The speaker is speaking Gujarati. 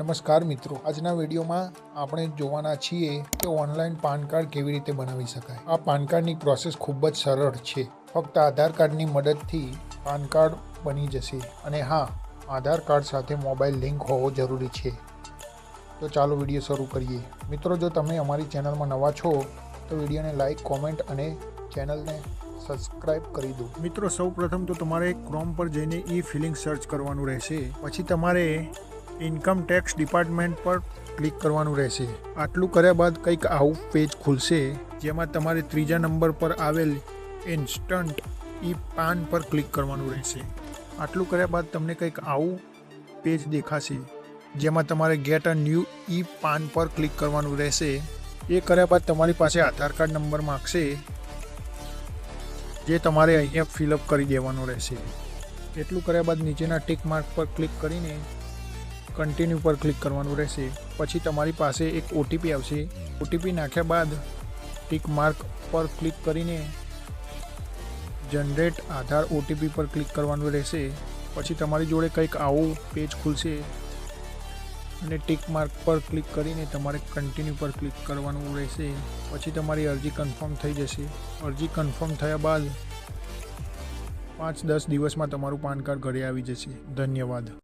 નમસ્કાર મિત્રો. આજના વિડીયોમાં આપણે જોવાના છીએ કે ઓનલાઈન પાન કાર્ડ કેવી રીતે બનાવી શકાય. આ પાન કાર્ડની પ્રોસેસ ખૂબ જ સરળ છે. ફક્ત આધાર કાર્ડની મદદથી પાન કાર્ડ બની જશે. અને હા, આધાર કાર્ડ સાથે મોબાઈલ લિંક હોવો જરૂરી છે. તો ચાલો વીડિયો શરૂ કરીએ. મિત્રો, જો તમે અમારી ચેનલમાં નવા છો, તો વિડીયોને લાઈક, કોમેન્ટ અને ચેનલને સબસ્ક્રાઇબ કરી દો. મિત્રો સૌ પ્રથમ તો તમારે ક્રોમ પર જઈને ઈ ફિલિંગ સર્ચ કરવાનું રહેશે. પછી તમારે ઇન્કમ ટેક્સ ડિપાર્ટમેન્ટ પર ક્લિક કરવાનું રહેશે. આટલું કર્યા બાદ કંઈક આવું પેજ ખુલશે, જેમાં તમારે ત્રીજા નંબર પર આવેલ ઇન્સ્ટન્ટ ઈ પાન પર ક્લિક કરવાનું રહેશે. આટલું કર્યા બાદ તમને કંઈક આવું પેજ દેખાશે, જેમાં તમારે ગેટ અ ન્યૂ ઈ પાન પર ક્લિક કરવાનું રહેશે. એ કર્યા બાદ તમારી પાસે આધાર કાર્ડ નંબર માગશે, જે તમારે અહીંયા ફિલઅપ કરી દેવાનું રહેશે. એટલું કર્યા બાદ નીચેના ટિક માર્ક પર ક્લિક કરીને કન્ટિન્યુ પર ક્લિક કરવાનું રહેશે. પછી તમારી પાસે એક ઓટીપી આવશે. ઓટીપી નાખ્યા બાદ ટિક માર્ક પર ક્લિક કરીને જનરેટ આધાર ઓટીપી પર ક્લિક કરવાનું રહેશે. પછી તમારી જોડે કંઈક આવું પેજ ખુલશે. અને ટિક માર્ક પર ક્લિક કરીને તમારે કન્ટિન્યુ પર ક્લિક કરવાનું રહેશે. પછી તમારી અરજી કન્ફર્મ થઈ જશે. અરજી કન્ફર્મ થયા બાદ પાંચ દસ દિવસમાં તમારું પાન કાર્ડ ઘરે આવી જશે. ધન્યવાદ.